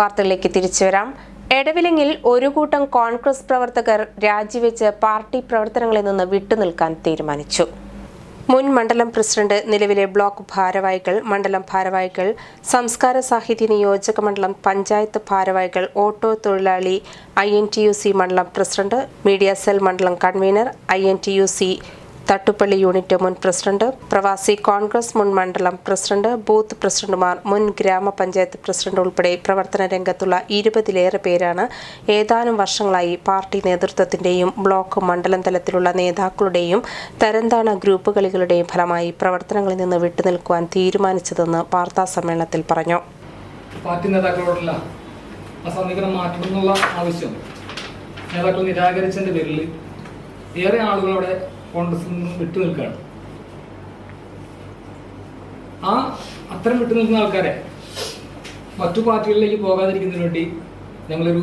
വാർത്തകളിലേക്ക് തിരിച്ചു വരാം. എടവിലങ്ങിൽ ഒരു കൂട്ടം കോൺഗ്രസ് പ്രവർത്തകർ രാജിവെച്ച് പാർട്ടി പ്രവർത്തനങ്ങളിൽ നിന്ന് വിട്ടുനിൽക്കാൻ തീരുമാനിച്ചു. മുൻ മണ്ഡലം പ്രസിഡന്റ് നിലവിലെ ബ്ലോക്ക് ഭാരവാഹികൾ മണ്ഡലം ഭാരവാഹികൾ സംസ്കാര സാഹിത്യ നിയോജക മണ്ഡലം പഞ്ചായത്ത് ഭാരവാഹികൾ ഓട്ടോ തൊഴിലാളി ഐ മണ്ഡലം പ്രസിഡന്റ് മീഡിയ സെൽ മണ്ഡലം കൺവീനർ ഐ തട്ടുപ്പള്ളി യൂണിറ്റ് മുൻ പ്രസിഡന്റ് പ്രവാസി കോൺഗ്രസ് മുൻ മണ്ഡലം പ്രസിഡന്റ് ബൂത്ത് പ്രസിഡന്റുമാർ മുൻ ഗ്രാമപഞ്ചായത്ത് പ്രസിഡന്റ് ഉൾപ്പെടെ പ്രവർത്തന രംഗത്തുള്ള ഇരുപതിലേറെ പേരാണ് ഏതാനും വർഷങ്ങളായി പാർട്ടി നേതൃത്വത്തിന്റെയും ബ്ലോക്ക് മണ്ഡലം തലത്തിലുള്ള നേതാക്കളുടെയും തരംതാണ ഗ്രൂപ്പ് കളികളുടെയും ഫലമായി പ്രവർത്തനങ്ങളിൽ നിന്ന് വിട്ടുനിൽക്കുവാൻ തീരുമാനിച്ചതെന്ന് വാർത്താ സമ്മേളനത്തിൽ പറഞ്ഞു. പാർട്ടി നേതാക്കളോടുള്ള ആ മാറ്റണമെന്നുള്ള ആവശ്യം നേതാക്കൾ നിരാകരിച്ചതിന്റെ പേരിൽ ഏറെ ആളുകൾ അവിടെ കോൺഗ്രസിൽ നിന്നും വിട്ടു നിൽക്കുകയാണ്. ആ അത്തരം വിട്ടു നിൽക്കുന്ന ആൾക്കാരെ മറ്റു പാർട്ടികളിലേക്ക് പോകാതിരിക്കുന്നതിന് വേണ്ടി ഞങ്ങളൊരു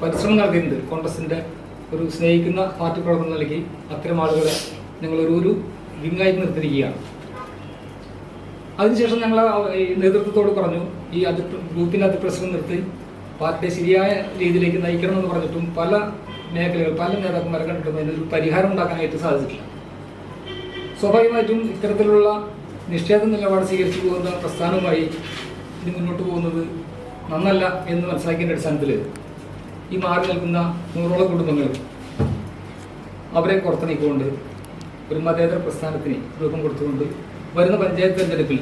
പരിശ്രമം നടത്തിയിട്ടുണ്ട്. കോൺഗ്രസിന്റെ ഒരു സ്നേഹിക്കുന്ന പാർട്ടി പ്രവർത്തനം നൽകി അത്തരം ആളുകളെ ഞങ്ങളൊരു ഒരു വിങ്ങായി നിർത്തിയിരിക്കുകയാണ്. അതിനുശേഷം ഞങ്ങൾ ഈ നേതൃത്വത്തോട് പറഞ്ഞു ഈ അതി ഗ്രൂപ്പിന്റെ അതിപ്രശ്നം നിർത്തി പാർട്ടിയെ ശരിയായ രീതിയിലേക്ക് നയിക്കണമെന്ന് പറഞ്ഞിട്ടും പല മേഖലകൾ പല നേതാക്കന്മാരെ കണ്ടിട്ടും അതിനൊരു പരിഹാരം ഉണ്ടാക്കാനായിട്ട് സാധിച്ചിട്ടില്ല. സ്വാഭാവികമായിട്ടും ഇത്തരത്തിലുള്ള നിഷേധ നിലപാട് സ്വീകരിച്ചു പോകുന്ന പ്രസ്ഥാനവുമായി ഇത് മുന്നോട്ട് പോകുന്നത് നന്നല്ല എന്ന് മനസ്സിലാക്കിയതിന്റെ അടിസ്ഥാനത്തിൽ ഈ മാറി നിൽക്കുന്ന നൂറോളം കുടുംബങ്ങൾ അവരെ പുറത്തിറക്കിക്കൊണ്ട് ഒരു മതേതര പ്രസ്ഥാനത്തിന് രൂപം കൊടുത്തുകൊണ്ട് വരുന്ന പഞ്ചായത്ത് തെരഞ്ഞെടുപ്പിൽ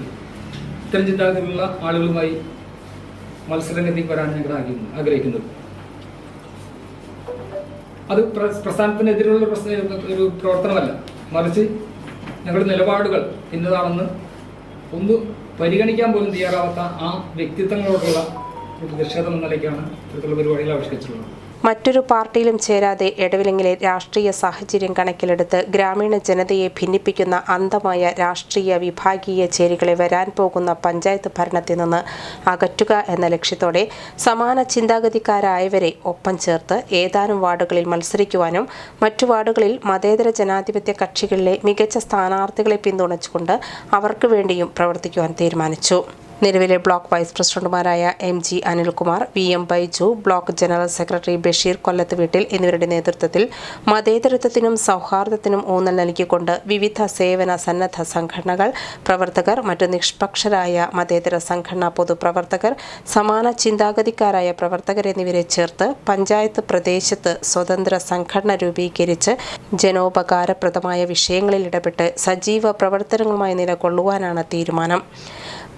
ഇത്തരം ചിന്താഗതിയിലുള്ള ആളുകളുമായി മത്സരരംഗത്തേക്ക് വരാൻ ഞങ്ങൾ ആഗ്രഹിക്കുന്നു- ആഗ്രഹിക്കുന്നത്. അത് പ്ര- പ്രസ്ഥാനത്തിനെതിരെയുള്ള പ്രശ്ന- ഒരു പ്രവർത്തനമല്ല. മറിച്ച് ഞങ്ങളുടെ നിലപാടുകൾ ഇന്നതാണെന്ന് ഒന്ന് പരിഗണിക്കാൻ പോലും തയ്യാറാവാത്ത ആ വ്യക്തിത്വങ്ങളോടുള്ള ഒരു പ്രതിഷേധം എന്ന നിലയ്ക്കാണ് ഇത്തരത്തിലുള്ള പരിപാടികൾ ആവിഷ്കരിച്ചിട്ടുള്ളത്. മറ്റൊരു പാർട്ടിയിലും ചേരാതെ എടവിലങ്ങിലെ രാഷ്ട്രീയ സാഹചര്യം കണക്കിലെടുത്ത് ഗ്രാമീണ ജനതയെ ഭിന്നിപ്പിക്കുന്ന അന്തമായ രാഷ്ട്രീയ വിഭാഗീയ ചേരികളെ വരാൻ പോകുന്ന പഞ്ചായത്ത് ഭരണത്തിൽ നിന്ന് അകറ്റുക എന്ന ലക്ഷ്യത്തോടെ സമാന ചിന്താഗതിക്കാരായവരെ ഒപ്പം ചേർത്ത് ഏതാനും വാർഡുകളിൽ മത്സരിക്കുവാനും മറ്റു വാർഡുകളിൽ മതേതര ജനാധിപത്യ കക്ഷികളിലെ മികച്ച സ്ഥാനാർത്ഥികളെ പിന്തുണച്ചുകൊണ്ട് അവർക്ക് വേണ്ടിയും പ്രവർത്തിക്കുവാൻ തീരുമാനിച്ചു. നിലവിലെ ബ്ലോക്ക് വൈസ് പ്രസിഡന്റുമാരായ M G Anilkumar V M Baiju block general secretary Basheer Kollath Veettil എന്നിവരുടെ നേതൃത്വത്തിൽ മതേതരത്വത്തിനും സൗഹാർദ്ദത്തിനും ഊന്നൽ നൽകിക്കൊണ്ട് വിവിധ സേവന സന്നദ്ധ സംഘടനകൾ പ്രവർത്തകർ മറ്റു നിഷ്പക്ഷരായ മതേതര സംഘടനാ പൊതുപ്രവർത്തകർ സമാന ചിന്താഗതിക്കാരായ പ്രവർത്തകർ എന്നിവരെ ചേർത്ത് പഞ്ചായത്ത് പ്രദേശത്ത് സ്വതന്ത്ര സംഘടന രൂപീകരിച്ച് ജനോപകാരപ്രദമായ വിഷയങ്ങളിൽ ഇടപെട്ട് സജീവ പ്രവർത്തനങ്ങളുമായി നിലകൊള്ളുവാനാണ് തീരുമാനം.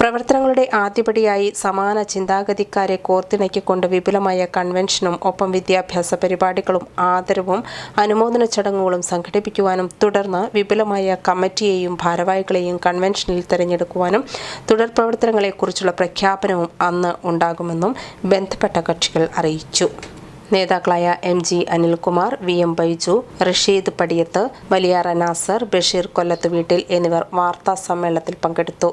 പ്രവർത്തനങ്ങളുടെ ആദ്യപടിയായി സമാന ചിന്താഗതിക്കാരെ കോർത്തിണക്കിക്കൊണ്ട് വിപുലമായ കൺവെൻഷനും ഒപ്പം വിദ്യാഭ്യാസ പരിപാടികളും ആദരവും അനുമോദന ചടങ്ങുകളും സംഘടിപ്പിക്കുവാനും തുടർന്ന് വിപുലമായ കമ്മിറ്റിയെയും ഭാരവാഹികളെയും കൺവെൻഷനിൽ തിരഞ്ഞെടുക്കുവാനും തുടർ പ്രവർത്തനങ്ങളെക്കുറിച്ചുള്ള പ്രഖ്യാപനവും അന്ന് ഉണ്ടാകുമെന്നും ബന്ധപ്പെട്ട കക്ഷികൾ അറിയിച്ചു. നേതാക്കളായ M G Anilkumar V M Baiju Rasheed Padiyath Valiyara Nasar Basheer Kollath Veettil എന്നിവർ വാർത്താ സമ്മേളനത്തിൽ പങ്കെടുത്തു.